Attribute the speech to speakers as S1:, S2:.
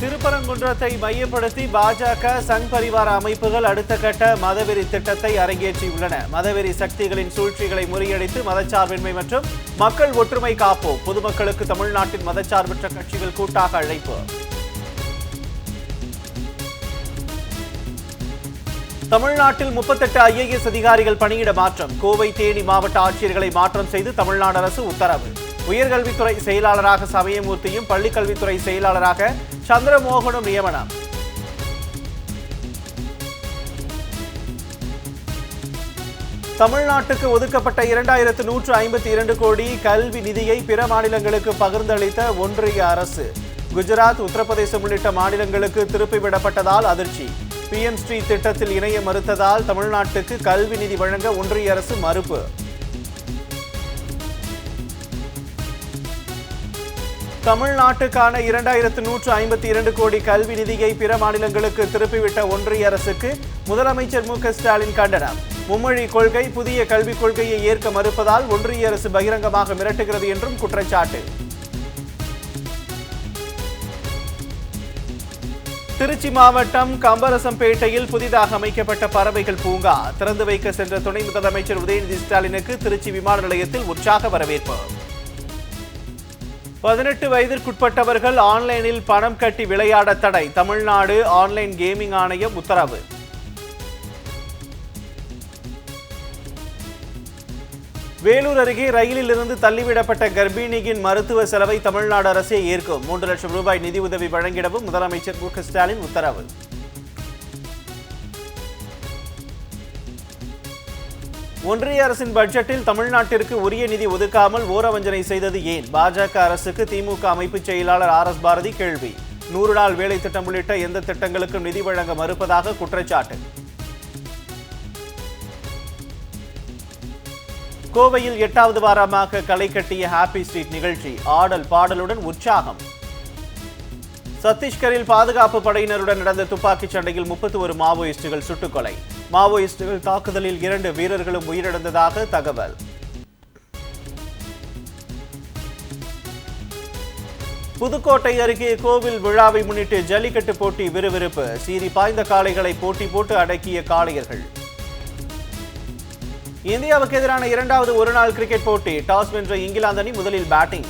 S1: திருப்பரங்குன்றத்தை மையப்படுத்தி பாஜக சங் பரிவார அமைப்புகள் அடுத்த கட்ட மதவெறி திட்டத்தை அரங்கேற்றியுள்ளன. மதவெறி சக்திகளின் சூழ்ச்சிகளை முறியடித்து மதச்சார்பின்மை மற்றும் மக்கள் ஒற்றுமை காப்போம். பொதுமக்களுக்கு தமிழ்நாட்டின் மதச்சார்பற்ற கட்சிகள் கூட்டாக அழைப்பு. தமிழ்நாட்டில் முப்பத்தெட்டு ஐஏஎஸ் அதிகாரிகள் பணியிட மாற்றம். கோவை தேனி மாவட்ட ஆட்சியர்களை மாற்றம் செய்து தமிழ்நாடு அரசு உத்தரவு. உயர்கல்வித்துறை செயலாளராக சமயமூர்த்தியும் பள்ளிக்கல்வித்துறை செயலாளராக சந்திரமோகனும் நியமனம். தமிழ்நாட்டுக்கு ஒதுக்கப்பட்ட இரண்டாயிரத்து நூற்று ஐம்பத்தி இரண்டு கோடி கல்வி நிதியை பிற மாநிலங்களுக்கு பகிர்ந்தளித்த ஒன்றிய அரசு. குஜராத் உத்தரப்பிரதேசம் உள்ளிட்ட மாநிலங்களுக்கு திருப்பிவிடப்பட்டதால் அதிர்ச்சி. பிஎம் ஸ்ரீ திட்டத்தில் இணைய மறுத்ததால் தமிழ்நாட்டுக்கு கல்வி நிதி வழங்க ஒன்றிய அரசு மறுப்பு. தமிழ்நாட்டுக்கான இரண்டாயிரத்து நூற்று ஐம்பத்தி இரண்டு கோடி கல்வி நிதியை பிற மாநிலங்களுக்கு திருப்பிவிட்ட ஒன்றிய அரசுக்கு முதலமைச்சர் மு ஸ்டாலின் கண்டனம். மும்மொழி கொள்கை புதிய கல்விக் கொள்கையை ஏற்க மறுப்பதால் ஒன்றிய அரசு பகிரங்கமாக மிரட்டுகிறது என்றும் குற்றச்சாட்டு. திருச்சி மாவட்டம் கம்பரசம்பேட்டையில் புதிதாக அமைக்கப்பட்ட பறவைகள் பூங்கா திறந்து வைக்க சென்ற துணை முதலமைச்சர் உதயநிதி ஸ்டாலினுக்கு திருச்சி விமான நிலையத்தில் உற்சாக வரவேற்பு. பதினெட்டு வயதிற்குட்பட்டவர்கள் ஆன்லைனில் பணம் கட்டி விளையாட தடை. தமிழ்நாடு ஆன்லைன் கேமிங் ஆணையம் உத்தரவு. வேலூர் அருகே ரயிலில் இருந்து தள்ளிவிடப்பட்ட கர்ப்பிணியின் மருத்துவ செலவை தமிழ்நாடு அரசே ஏற்கும். மூன்று லட்சம் ரூபாய் நிதி உதவி வழங்கிடவும் முதலமைச்சர் மு ஸ்டாலின் உத்தரவு. ஒன்றிய அரசின் பட்ஜெட்டில் தமிழ்நாட்டிற்கு உரிய நிதி ஒதுக்காமல் ஓரவஞ்சனை செய்தது ஏன்? பாஜக அரசுக்கு திமுக அமைப்புச் செயலாளர் ஆர் எஸ் பாரதி கேள்வி. நூறு நாள் வேலை திட்டம் உள்ளிட்ட எந்த திட்டங்களுக்கும் நிதி வழங்க மறுப்பதாக குற்றச்சாட்டு. கோவையில் எட்டாவது வாரமாக களை கட்டிய ஹாப்பி ஸ்ட்ரீட் நிகழ்ச்சி. ஆடல் பாடலுடன் உற்சாகம். சத்தீஸ்கரில் பாதுகாப்பு படையினருடன் நடந்த துப்பாக்கிச் சண்டையில் முப்பத்தி ஒரு மாவோயிஸ்டுகள் சுட்டுக்கொலை மாவோயிஸ்டுகள் தாக்குதலில் இரண்டு வீரர்களும் உயிரிழந்ததாக தகவல். புதுக்கோட்டை அருகே கோவில் விழாவை முன்னிட்டு ஜல்லிக்கட்டு போட்டி விறுவிறுப்பு. சீறி பாய்ந்த காளைகளை போட்டி போட்டு அடக்கிய காளையர்கள். இந்தியாவுக்கு எதிரான இரண்டாவது ஒருநாள் கிரிக்கெட் போட்டி. டாஸ் வென்ற இங்கிலாந்து அணி முதலில் பேட்டிங்.